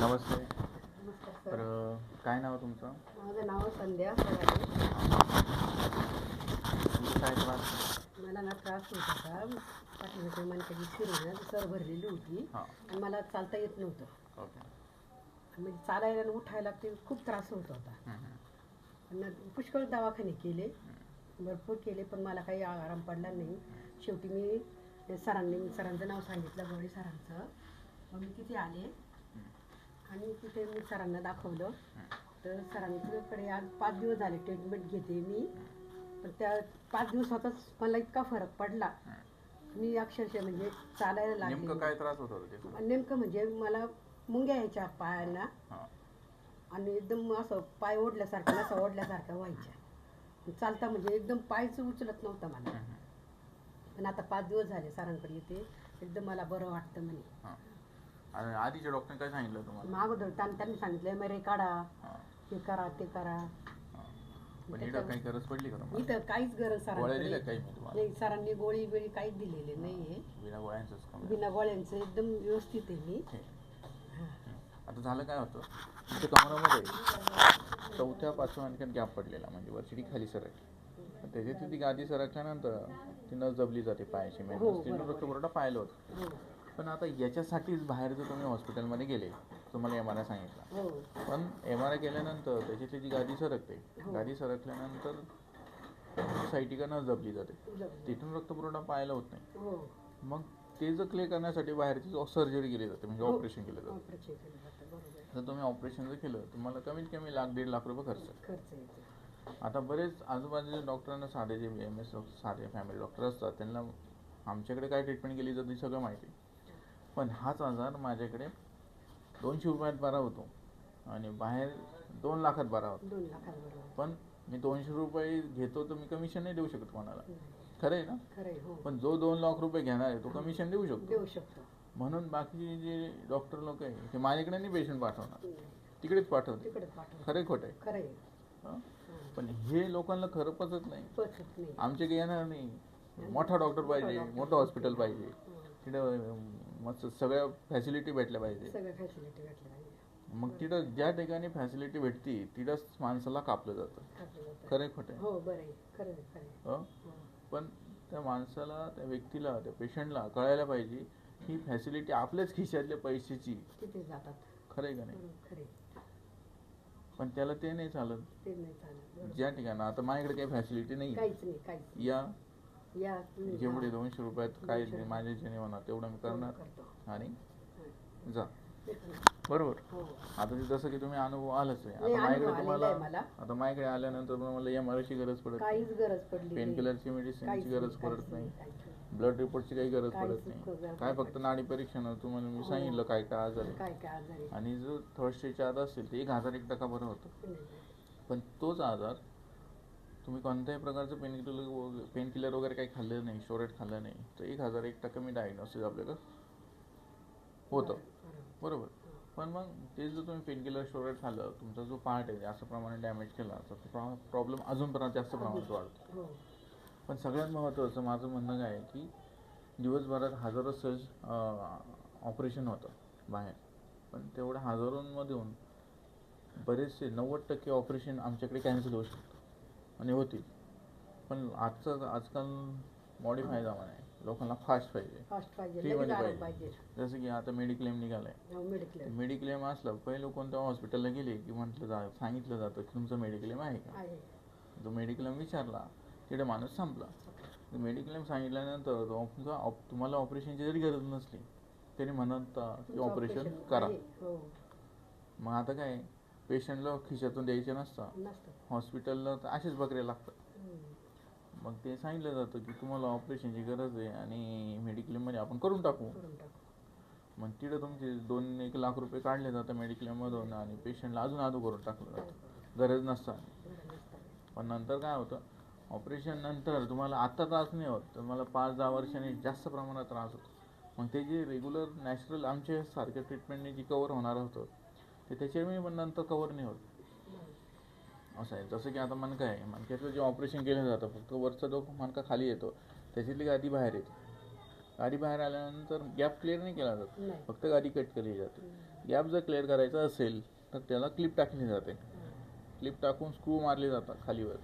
नमस्ते. नमस्कार तर काय नाव तुमचं? माझं नाव संध्या काय त्रास मला ना त्रास होत होता. पाठीमागे मनक्याची शिरी ना सर भरलेली होती. आणि मला चालता येत नव्हतं. म्हणजे चालायला आणि उठायला ते खूप त्रास होत होता. आणि पुष्कळ दवाखाने केले. भरपूर केले पण मला काही आराम पडला नाही. शेवटी मी सरांनी सरांचं नाव सांगितलं गवळी सरांचं. मग मी तिथे आले. आणि तिथे मी सरांना दाखवलं. तर सरांकडे आज पाच दिवस झाले ट्रीटमेंट घेते मी. पण त्या पाच दिवसातच मला इतका फरक पडला. मी अक्षरशः म्हणजे चालायला नेमकं लागले काय त्रास होत होता ते तुम्हाला? नेमकं म्हणजे मला मुंग्या यायच्या पायांना. हां. आणि एकदम असं पाय ओढल्यासारखं असं ओढल्यासारखं व्हायच्या. चालता म्हणजे एकदम पायच उचलत नव्हतं मला. हम्म, पण आता पाच दिवस झाले सरांकडे येते. एकदम मला बरं वाटतं म्हणे. हां. आणि आधीच्या डॉक्टरने काय सांगितलं तुम्हाला? मग अगोदर त्यां- त्यांनी सांगितलं मरे काढा. हां. हे करा ते करा. पण इथं काही गरज पडली का तुम्हाला? इथं काहीच गरज गोळ्या दिल्या सरांकडे काही मी तुम्हाला? नाही सरांनी गोळी बिळी काहीच दिलेली नाहीये. बिना गोळ्यांचंच काम बिना गोळ्यांचं एकदम व्यवस्थित आहे मी. ठीक. आता झालं काय होतं? इथे कमरामध्ये चौथ्या पाचव्या आणखीन गॅप पडलेला म्हणजे वरची खाली सरकली त्याच्यात ती गादी सरकल्यानंतर ती नस जबली जाते पायाची. हो, तिने बरोबर. रक्तपुरवठा पाहिलं होतं. हो. पण आता याच्यासाठीच बाहेर जर तुम्ही हॉस्पिटलमध्ये गेले तुम्हाला एम आर आय सांगितला. हो. पण एम आर आय केल्यानंतर त्याच्यातली जी गादी सरकते. हो. गादी सरकल्यानंतर सायटिका नस जपली जाते. तिथून रक्तपुरवठा पाहायला होत नाही. हो. मग ते जर क्लिअर करण्यासाठी बाहेरची सर्जरी केली जाते म्हणजे. ऑपरेशन केलं जातं. जर तुम्ही ऑपरेशन जर केलं तुम्हाला कमीत कमी लाख दीड लाख रुपये खर्च आता बरेच आजूबाजूच्या डॉक्टरांना साधे जे एम एस साधे फॅमिली डॉक्टर असतात त्यांना आमच्याकडे काय ट्रीटमेंट केली जाते सगळं माहिती. आहे. पण हाच आजार माझ्याकडे दोनशे रुपयात बरा होतो. आणि बाहेर दोन लाखात बरा होतो. पण मी दोनशे रुपये घेतो तर मी कमिशन नाही देऊ शकत कोणाला. खरं आहे ना हो. पण जो दोन लाख रुपये घेणार आहे तो कमिशन देऊ शकतो. म्हणून बाकीचे जे डॉक्टर लोक आहे ते माझ्याकडे नाही पेशंट पाठवणार. तिकडेच पाठवते खरे खोट? पण हे लोकांना खरं पचत नाही. आमच्याकडे येणार नाही. मोठा डॉक्टर पाहिजे मोठं हॉस्पिटल पाहिजे. तिथं मस्त सगळ्या फॅसिलिटी भेटल्या पाहिजे. सगळ्या फॅसिलिटी भेटल्या पाहिजे. मग तिथं ज्या ठिकाणी फॅसिलिटी भेटती तिथंच माणसाला कापलं जातं. खरं खोटं हो बरं खरं. पण त्या माणसाला त्या व्यक्तीला त्या पेशंटला कळायला पाहिजे ही फॅसिलिटी आपल्याच खिशातल्या पैशाची. खरं आहे का नाही. पण त्याला ते नाही चालत. ज्या ठिकाणी आता माझ्याकडे काही फॅसिलिटी नाही. या. या तुम्ही जेवढे जा. दोनशे रुपयात काय जे माझे जेणे होणार तेवढं मी करणार. करतो. आणि हं. जा. ते पण. बरोबर? हो. आता ते जसं की तुम्ही अनुभव आलाच आहे. नाही, आता माझ्याकडे तुम्हाला आलेला आहे मला. आता माझ्याकडे आल्यानंतर मला एम आर ची गरज पडत काहीच गरज पडली पेन नाही. किलरची मेडिसिनची गरज काहीच पडत नाही. काहीच नाही. ब्लड रिपोर्टची काही गरज काहीच पडत गरज नाही काय फक्त नाडी परीक्षण तुम्हाला मी सांगितलं काय काय आजार आहे. काय काय आजार आहे. आणि जो थर्ड स्टेजच्या आत असेल ते एक हजार एक टक्का बरं होतं. नाही. पण तोच आजार तुम्ही कोणत्याही प्रकारचं पेन किलर पेन किलर वगैरे काही खाल्लं नाही शोरेट खाल्लं नाही तर एक हजार एक टक्का मी डायग्नोसिस आपल्याकडं होतं. बरोबर. पण मग ते जर तुम्ही पेन किलर शोरेट खाल्लं तुमचा जो पार्ट आहे जास्त प्रमाणात डॅमेज केला तर प्रॉब्लेम अजून पण जास्त प्रमाणात वाढतो. हो. पण सगळ्यात महत्त्वाचं माझं म्हणणं काय आहे की दिवसभरात हजारो सहज ऑपरेशन होतं बाहेर. पण तेवढ्या हजारोंमधून बरेचसे नव्वद टक्के ऑपरेशन आमच्याकडे कॅन्सल होऊ शकतं. आणि होतील पण आजचं आजकाल मॉडीफाय जमाना आहे लोकांना फास्ट पाहिजे. फास्ट पाहिजे लगेच आराम पाहिजे. जसं की आता मेडिक्लेम निघालाय. हो, मेडिक्लेम असलं पहिलं कोणत्या हॉस्पिटलला गेले की म्हटलं जा सांगितलं जातं की तुमचं मेडिक्लेम आहे का? आहे. जो मेडिक्लेम विचारला तिथे माणूस संपला. मेडिक्लेम सांगितल्यानंतर तो तुमचा ऑप- तुम्हाला ऑपरेशनची जरी गरज नसली तरी म्हणत की तुमचं ऑपरेशन करा. आहे. हो. मग आता काय? पेशंटला खिशातून द्यायचे नसतं. नसतं. हॉस्पिटलला तर असेच बकरे लागतात. मग ते सांगितलं जातं की तुम्हाला ऑपरेशनची गरज आहे आणि मेडिक्लेममध्ये आपण करून टाकू. करून टाकू. मग तिथं तुमचे दोन एक लाख रुपये काढले जातं मेडिक्लेममधून आणि पेशंटला अजून आधू करून टाकलं जातं. गरज नसताना बरं नसतं. पण नंतर काय होतं ऑपरेशन नंतर तुम्हाला आत्ता त्रास नाही होत. तुम्हाला पाच दहा वर्षांनी जास्त प्रमाणात त्रास होतो. मग ते जे रेग्युलर नॅचरल आमच्या सारख्या ट्रीटमेंटने जी कवर होणार होतं ते त्याच्यामुळे पण नंतर कवर नाही होत. असं आहे. जसं की आता मणका आहे. मणक्यातलं जे ऑपरेशन केलं जातं फक्त वरचा जो मणका खाली येतो त्याच्यातली गादी बाहेर येते. गादी बाहेर आल्यानंतर गॅप क्लिअर नाही केला जात. फक्त गादी कट केली जाते. गॅप जर क्लिअर करायचा असेल तर त्याला क्लिप टाकली जाते. क्लिप टाकून स्क्रू मारले जातात खालीवर.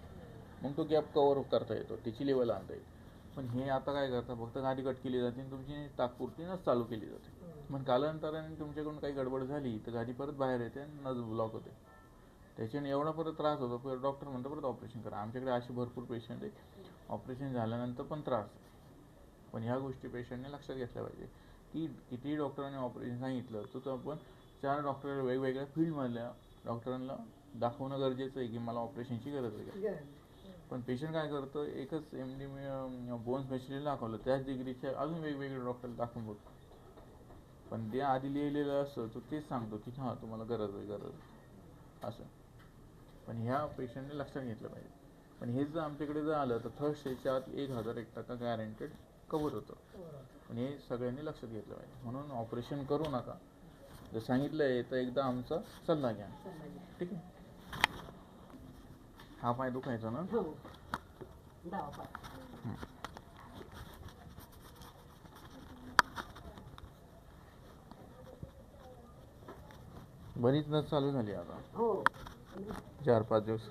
मग तो गॅप कवर करता येतो. त्याची लेवल आणता येते. पण हे आता काय करतात? फक्त गाडी कट केली जाते आणि तुमची तात्पुरती नस चालू केली जाते. मग कालांतराने तुमच्याकडून काही गडबड झाली तर गाडी परत बाहेर येते आणि नस ब्लॉक होते. त्याच्याने एवढा परत त्रास होतो परत डॉक्टर म्हणतो परत ऑपरेशन करा. आमच्याकडे असे भरपूर पेशंट आहे ऑपरेशन झाल्यानंतर पण त्रास पण ह्या गोष्टी पेशंटने लक्षात घेतल्या पाहिजे. की कितीही डॉक्टरांनी ऑपरेशन सांगितलं तर तो आपण चार डॉक्टर वेगवेगळ्या फील्डमधल्या डॉक्टरांना दाखवणं गरजेचं आहे की मला ऑपरेशनची गरज आहे. पण पेशंट काय करतो एकच एम डी बोन स्पेशलिस्ट दाखवलं त्याच डिग्रीच्या अजून वेगवेगळे डॉक्टर दाखवून बघतो. पण ते आधी लिहिलेलं असतं तो तेच सांगतो की हां तुम्हाला गरज आहे गरज आहे. असं. पण ह्या पेशंटने लक्षात घेतलं पाहिजे. पण हे जर आमच्याकडे जर आलं तर थर्ड स्टेजच्या आत एक हजार एक टक्का गॅरंटेड कवर होतं. पण हे सगळ्यांनी लक्षात घेतलं पाहिजे. म्हणून ऑपरेशन करू नका. जर सांगितलं आहे तर एकदा आमचा सल्ला घ्या. सल्ला घ्या. ठीक आहे? हा पाय दुखायचा ना हो डावा पाय. बरीच नस चालू झाली आता. हो. चार पाच दिवस.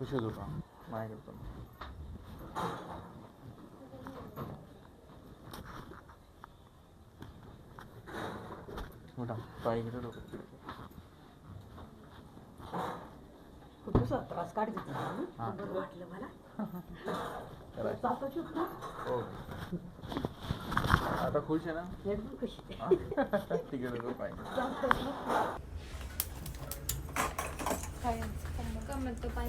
खुशच होता माझ्याकडे पण मोठा पाय इकडे डोकं खूप दिवसात त्रास. हा. बरं वाटलं मला. हो. आता खुश आहे ना? एकदम कशी हा? तिकडे डोकं पाय काय कमल तो पाय